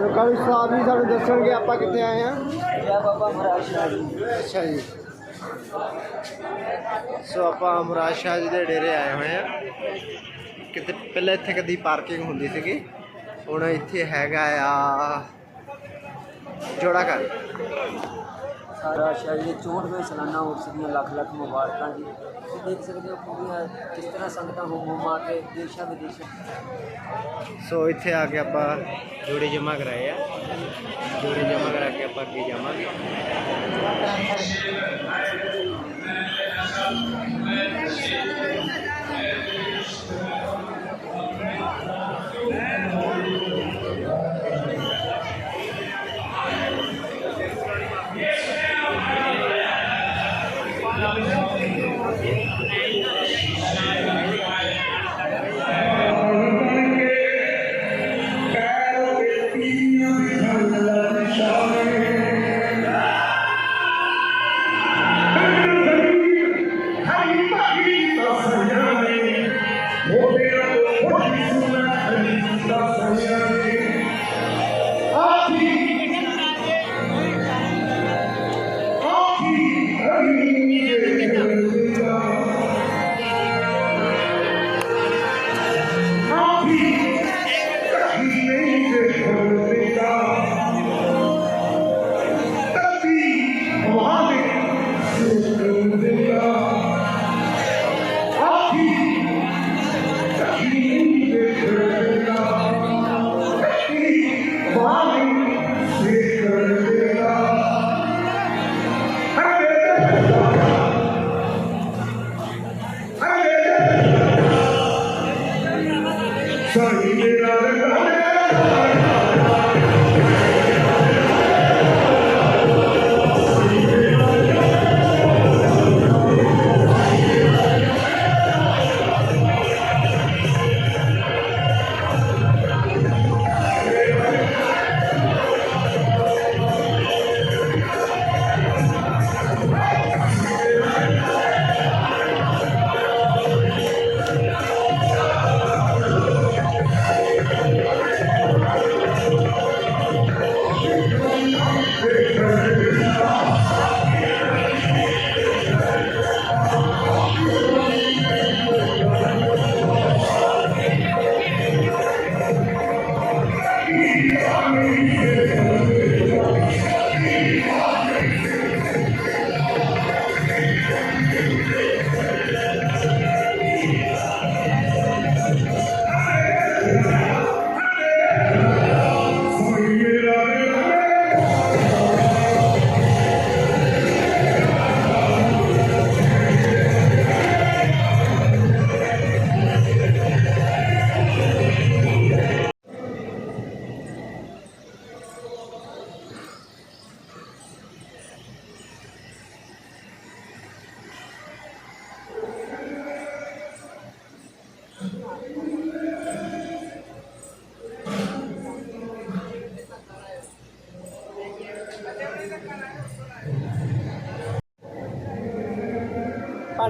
ਸੋ ਸਾਹਿਬ ਜੀ ਸਾਨੂੰ ਦੱਸਣਗੇ ਆਪਾਂ ਕਿੱਥੇ ਆਏ ਆ ਜੈ ਬਾਬਾ ਮਹਾਰਾਜ ਸ਼ਾਹ ਜੀ ਅੱਛਾ ਜੀ। ਸੋ ਆਪਾਂ ਮੁਰਾਦ ਸ਼ਾਹ ਜੀ ਦੇ ਡੇਰੇ ਆਏ ਹੋਏ ਆ ਕਿਤੇ ਪਹਿਲਾਂ ਇੱਥੇ ਕਦੀ ਪਾਰਕਿੰਗ ਹੁੰਦੀ ਸੀਗੀ। ਹੁਣ ਇੱਥੇ ਹੈਗਾ ਆ ਜੋੜਾ ਘਰ ਸਾਰਾ ਸ਼ਾਹ ਜੀ ਦੇ 64ਵੇਂ ਸਾਲਾਨਾ ਉਰਸ ਦੀਆਂ ਲੱਖ ਲੱਖ ਮੁਬਾਰਕਾਂ ਜੀ। ਦੇਖ ਸਕਦੇ ਹੋ ਪੂਰੀਆਂ ਕਿਸ ਤਰ੍ਹਾਂ ਸੰਗਤਾਂ ਹੋ ਹੋ ਮਾ ਕੇ ਦੇਸ਼ਾਂ ਵਿਦੇਸ਼ਾਂ ਸੋ ਇੱਥੇ ਆ ਕੇ ਆਪਾਂ ਜੋੜੇ ਜਮ੍ਹਾਂ ਕਰਾਏ ਆ। ਜੋੜੇ ਜਮ੍ਹਾਂ ਕਰਾ ਕੇ ਆਪਾਂ ਅੱਗੇ ਜਾਵਾਂਗੇ।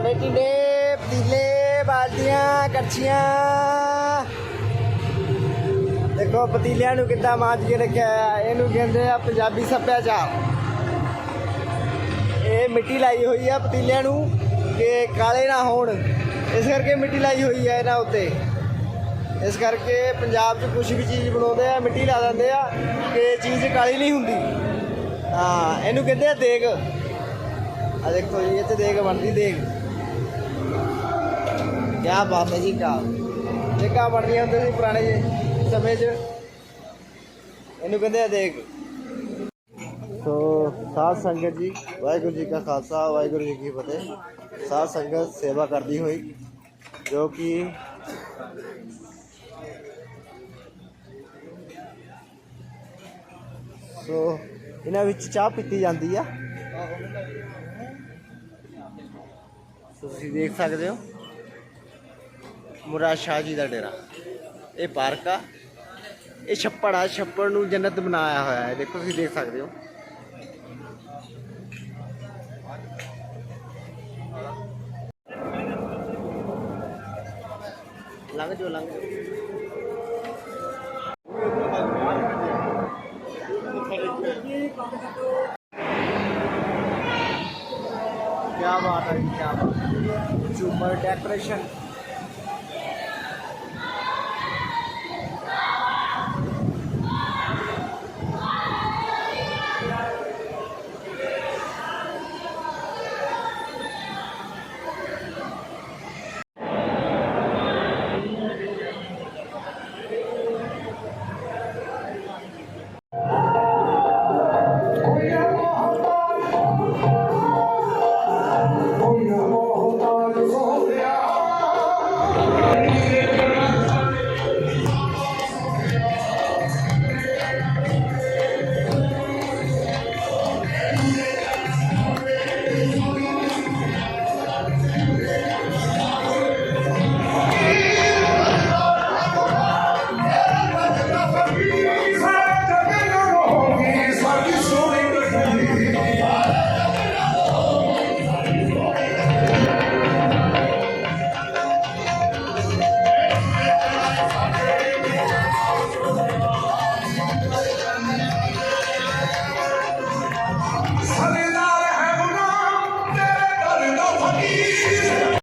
ਭਾਂਡੇ ਟਿੰਡੇ ਪਤੀਲੇ, ਬਾਲਟੀਆਂ, ਕੜਛੀਆਂ। ਦੇਖੋ ਪਤੀਲਿਆਂ ਨੂੰ ਕਿੱਦਾਂ ਮਾਂਜ ਕੇ ਰੱਖਿਆ ਹੈ। ਇਹਨੂੰ ਕਹਿੰਦੇ ਆ ਪੰਜਾਬੀ ਸੱਭਿਆਚਾਰ। ਇਹ ਮਿੱਟੀ ਲਾਈ ਹੋਈ ਆ ਪਤੀਲਿਆਂ ਨੂੰ ਕਿ ਕਾਲੇ ਨਾ ਹੋਣ। ਇਸ ਕਰਕੇ ਮਿੱਟੀ ਲਾਈ ਹੋਈ ਹੈ ਇਹਨਾਂ ਉੱਤੇ। ਇਸ ਕਰਕੇ ਪੰਜਾਬ 'ਚ ਕੁਝ ਵੀ ਚੀਜ਼ ਬਣਾਉਂਦੇ ਆ, ਮਿੱਟੀ ਲਾ ਦਿੰਦੇ ਆ ਕਿ ਚੀਜ਼ ਕਾਲੀ ਨਹੀਂ ਹੁੰਦੀ। ਹਾਂ, ਇਹਨੂੰ ਕਹਿੰਦੇ ਆ ਦੇਗ। ਆ ਦੇਖੋ ਜੀ ਇਹ ਇੱਥੇ ਦੇਗ ਬਣਦੀ, ਦੇਗ। ਕਿਆ ਬਾਤ ਹੈ ਜੀ ਕਾ ਦੇਗਾ ਬਣਦੀਆਂ ਹੁੰਦੇ ਸੀ ਪੁਰਾਣੇ ਜੇ ਸਮੇਂ 'ਚ। ਇਹਨੂੰ ਕਹਿੰਦੇ ਆ ਦੇਗ ਸੋ, ਸਾਧ ਸੰਗਤ ਜੀ, ਵਾਹਿਗੁਰੂ ਜੀ ਕਾ ਖਾਲਸਾ, ਵਾਹਿਗੁਰੂ ਜੀ ਕੀ ਫਤਿਹ। ਸਾਧ ਸੰਗਤ ਸੇਵਾ ਕਰਦੀ ਹੋਈ, ਜੋ ਕਿ ਸੋ, ਇਹਨਾਂ ਵਿੱਚ ਚਾਹ ਪੀਤੀ ਜਾਂਦੀ ਆ। ਤੁਸੀਂ ਦੇਖ ਸਕਦੇ ਹੋ। ਮੁਰਾਦ ਸ਼ਾਹ ਜੀ ਦਾ ਡੇਰਾ ਇਹ ਪਾਰਕ ਆ ਇਹ ਛੱਪੜ ਆ ਛੱਪੜ ਨੂੰ ਜੰਨਤ ਬਣਾਇਆ ਹੋਇਆ ਹੈ ਦੇਖੋ ਤੁਸੀਂ ਦੇਖ ਸਕਦੇ ਹੋ ਲੰਘ ਜਾਓ ਲੰਘ ਜਾਓ क्या बात है क्या बात है झूमर डेकोरेशन